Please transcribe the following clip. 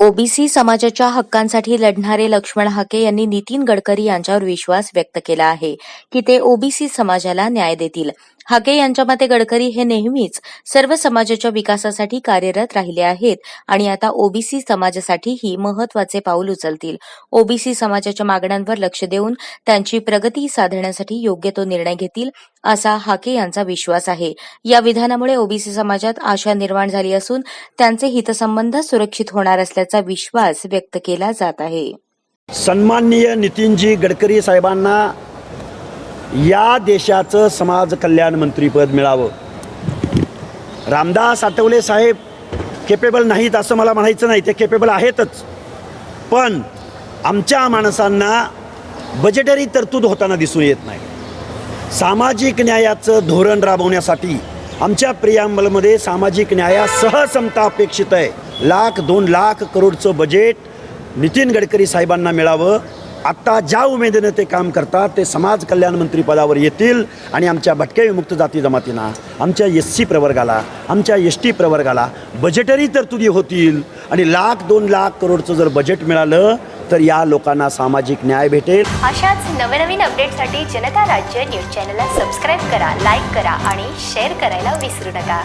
OBC समाजाच्या हक्कांसाठी लढणारे लक्ष्मण हाके यांनी नितीन गडकरी यांच्यावर विश्वास व्यक्त केला आहे की ते ओबीसी समाजाला न्याय देतील. हाके यांच्या मते गडकरी हे नेहमीच सर्व समाजाच्या विकासासाठी कार्यरत राहिले आहेत आणि आता ओबीसी समाजासाठीही महत्त्वाचे पाऊल उचलतील. ओबीसी समाजाच्या मागण्यांवर लक्ष देऊन त्यांची प्रगती साधण्यासाठी योग्य तो निर्णय घेतील असा हाके यांचा विश्वास आहे. या विधानामुळे ओबीसी समाजात आशा निर्माण झाली असून त्यांचे हितसंबंध सुरक्षित होणार असल्याचे विश्वास व्यक्त केला जात आहे. सन्माननीय नितीनजी गडकरी साहेबांना या देशाचं समाज कल्याण मंत्रीपद मिळावं. रामदास आठवले साहेब केपेबल नाहीत असं मला म्हणायचं नाही. ते केपेबल आहेतच. पण आमच्या माणसांना बजेटरी तरतूद होताना दिसून येत नाही. सामाजिक न्यायाचं धोरण राबवण्यासाठी आमच्या प्रियांबलमध्ये सामाजिक न्यायासह समता अपेक्षित आहे. लाख दोन लाख करोडचं बजेट नितीन गडकरी साहेबांना मिळावं. आत्ता ज्या उमेदीनं ते काम करतात ते समाज कल्याण मंत्री पदावर येतील आणि आमच्या भटक्या विमुक्त जाती जमातींना आमच्या एस सी प्रवर्गाला आमच्या एस टी प्रवर्गाला बजेटरी तरतुदी होतील आणि लाख दोन लाख करोडचं जर बजेट मिळालं तर या लोकांना सामाजिक न्याय भेटेल. अशाच नवनवीन अपडेटसाठी जनता राज्य न्यूज चॅनलला सबस्क्राईब करा लाईक करा आणि शेअर करायला विसरू नका.